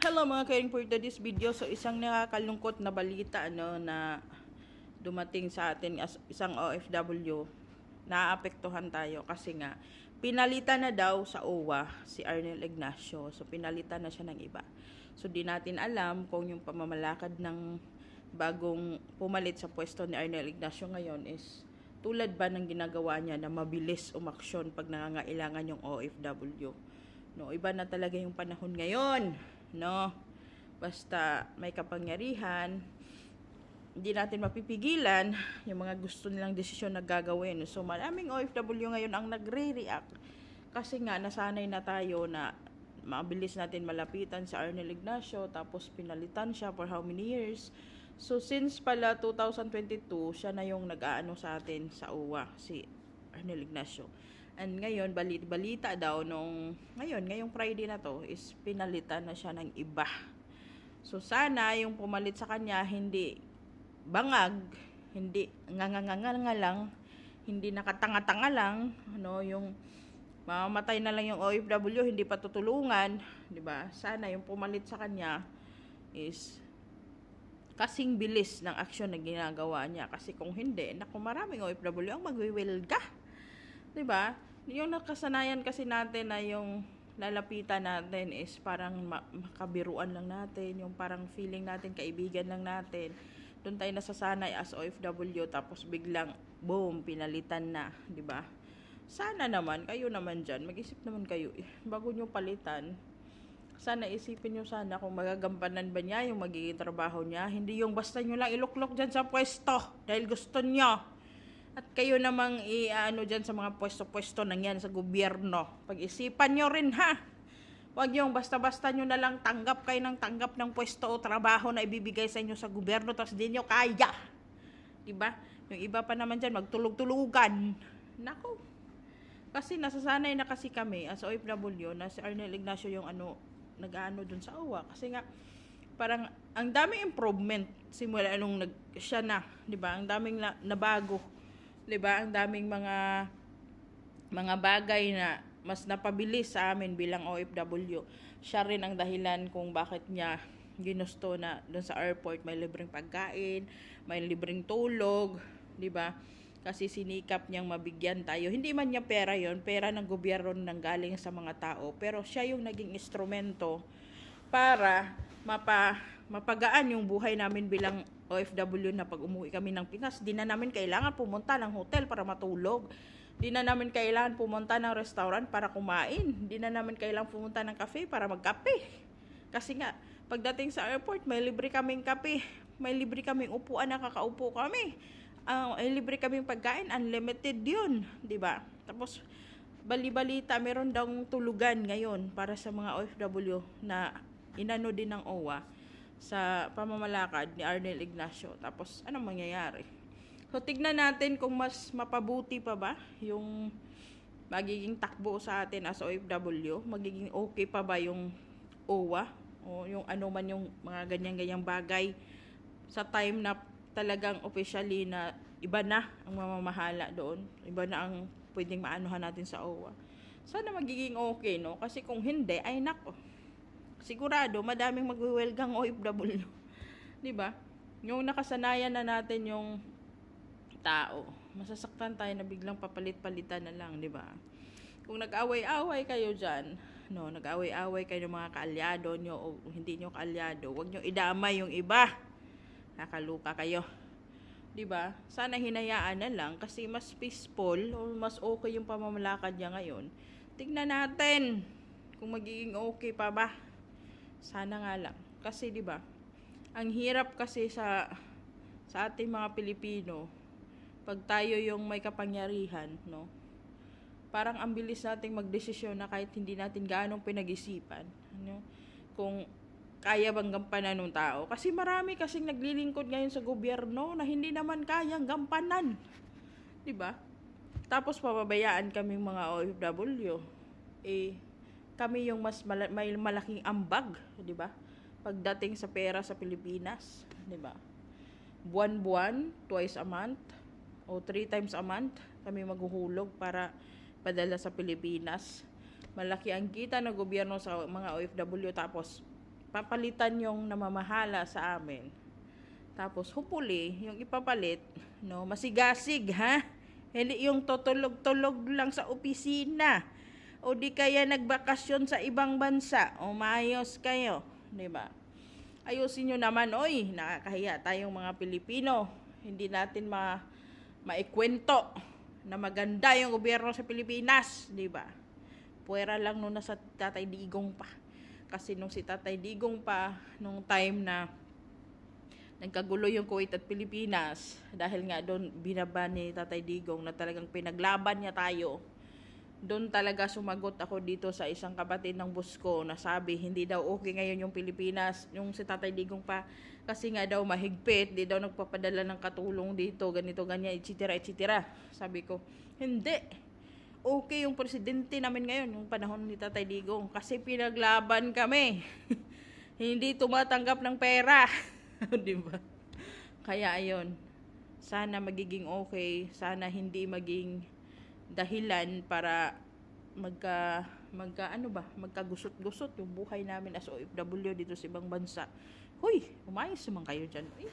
Hello mga karing for today's video. So isang nakakalungkot na balita ano na dumating sa atin as isang OFW naapektuhan tayo kasi nga pinalitan na daw sa OWA si Arnel Ignacio. So pinalitan na siya ng iba. So di natin alam kung yung pamamalakad ng bagong pumalit sa pwesto ni Arnel Ignacio ngayon is tulad ba ng ginagawa niya na mabilis umaksyon pag nangangailangan yung OFW. No, iba na talaga yung panahon ngayon, no? Basta may kapangyarihan, hindi natin mapipigilan yung mga gusto nilang desisyon na gagawin. So, maraming OFW ngayon ang nagre-react kasi nga nasanay na tayo na mabilis natin malapitan si Arnel Ignacio tapos pinalitan siya for how many years. So, since pala 2022, siya na yung nag-aano sa atin sa UWA, si Arnel Ignacio. And ngayon, balit balita daw nung, ngayon, ngayong Friday na to, is pinalitan na siya ng iba. So, sana yung pumalit sa kanya, hindi bangag, hindi nganganganga lang, hindi nakatanga-tanga lang, ano, yung mamamatay na lang yung OFW, hindi pa tutulungan, 'di ba? Sana yung pumalit sa kanya is kasing bilis ng aksyon na ginagawa niya kasi kung hindi, naku maraming OFW ang magwiwilga. 'Di ba? Yung nakasanayan kasi natin na yung lalapitan natin is parang ma- makabiruan lang natin, yung parang feeling natin kaibigan lang natin. Doon tayo nasasanay as OFW tapos biglang boom, pinalitan na, 'di ba? Sana naman kayo naman diyan, mag-isip naman kayo eh, bago nyo palitan. Sana isipin nyo sana kung magagampanan ba niya yung magiging trabaho niya. Hindi yung basta nyo lang iluklok dyan sa pwesto dahil gusto nyo. At kayo namang i-ano dyan sa mga pwesto-pwesto nang yan sa gobyerno. Pag-isipan nyo rin ha. Huwag yung basta-basta nyo na lang tanggap kayo ng tanggap ng pwesto o trabaho na ibibigay sa inyo sa gobyerno tapos di nyo kaya. Diba? Yung iba pa naman dyan, magtulog-tulugan. Nako. Kasi nasasanay na kasi kami as OFW na si Arnel Ignacio yung ano, nag-ano dun sa OWA. Kasi nga, parang ang daming improvement simula nung nag, siya na, di ba? Ang daming na, nabago. Di ba? Ang daming mga mga bagay na mas napabilis sa amin bilang OFW. Siya rin ang dahilan kung bakit niya ginusto na doon sa airport may libreng pagkain, may libreng tulog, di ba? Kasi sinikap niyang mabigyan tayo. Hindi man niya pera yon pera ng gobyerno nang galing sa mga tao. Pero siya yung naging instrumento para mapa, mapagaan yung buhay namin bilang OFW na pag umuwi kami ng Pinas. Di na namin kailangan pumunta ng hotel para matulog. Di na namin kailangan pumunta ng restaurant para kumain. Di na namin kailangan pumunta ng cafe para magkape. Kasi nga, pagdating sa airport, may libre kaming kape. May libre kaming upuan na kakaupo kami. Uh, libre kaming pagkain, unlimited yun. ba? Tapos, bali-balita, meron daw tulugan ngayon para sa mga OFW na inano din ng OWA sa pamamalakad ni Arnel Ignacio. Tapos, anong mangyayari? So, tignan natin kung mas mapabuti pa ba yung magiging takbo sa atin as OFW. Magiging okay pa ba yung OWA o yung ano man yung mga ganyan-ganyang bagay sa time na talagang officially na iba na ang mamamahala doon. Iba na ang pwedeng maanuhan natin sa OWA. Sana magiging okay, no? Kasi kung hindi, ay nako. Sigurado, madaming magwiwelgang OFW. di ba? Yung nakasanayan na natin yung tao, masasaktan tayo na biglang papalit-palitan na lang, di ba? Kung nag-away-away kayo dyan, no, nag-away-away kayo ng mga kaalyado nyo o hindi nyo kaalyado, huwag nyo idamay yung iba. Nakaluka kayo. 'di ba? Sana hinayaan na lang kasi mas peaceful o mas okay yung pamamalakad niya ngayon. Tingnan natin kung magiging okay pa ba. Sana nga lang. Kasi 'di ba? Ang hirap kasi sa sa ating mga Pilipino pag tayo yung may kapangyarihan, no? Parang ang bilis nating magdesisyon na kahit hindi natin gaanong pinag-isipan, ano? Kung kaya bang gampanan ng tao? Kasi marami kasing naglilingkod ngayon sa gobyerno na hindi naman kayang gampanan. 'Di ba? Tapos pababayaan kaming mga OFW. Eh kami yung mas mala- may malaking ambag, 'di ba? Pagdating sa pera sa Pilipinas, 'di ba? Buwan-buwan, twice a month o three times a month kami maghuhulog para padala sa Pilipinas. Malaki ang kita ng gobyerno sa mga OFW tapos papalitan yung namamahala sa amin. Tapos hopefully, yung ipapalit, no, masigasig ha. Hindi yung tutulog-tulog lang sa opisina. O di kaya nagbakasyon sa ibang bansa. O maayos kayo, 'di ba? Ayusin nyo naman, oy, nakakahiya tayong mga Pilipino. Hindi natin ma maikwento na maganda yung gobyerno sa Pilipinas, 'di ba? Puwera lang nung nasa Tatay Digong pa. Kasi nung si Tatay Digong pa, nung time na nagkagulo yung Kuwait at Pilipinas, dahil nga doon binaba ni Tatay Digong na talagang pinaglaban niya tayo, doon talaga sumagot ako dito sa isang kapatid ng bus ko na sabi hindi daw okay ngayon yung Pilipinas, yung si Tatay Digong pa, kasi nga daw mahigpit, di daw nagpapadala ng katulong dito, ganito, ganyan, etc. etc. Sabi ko, hindi okay yung presidente namin ngayon, yung panahon ni Tatay Digong, kasi pinaglaban kami. Hindi tumatanggap ng pera. Di ba? Kaya ayun, sana magiging okay, sana hindi maging dahilan para magka magka ano ba, magkagusot-gusot yung buhay namin as OFW dito sa ibang bansa. Hoy, umayos naman kayo dyan. Eh,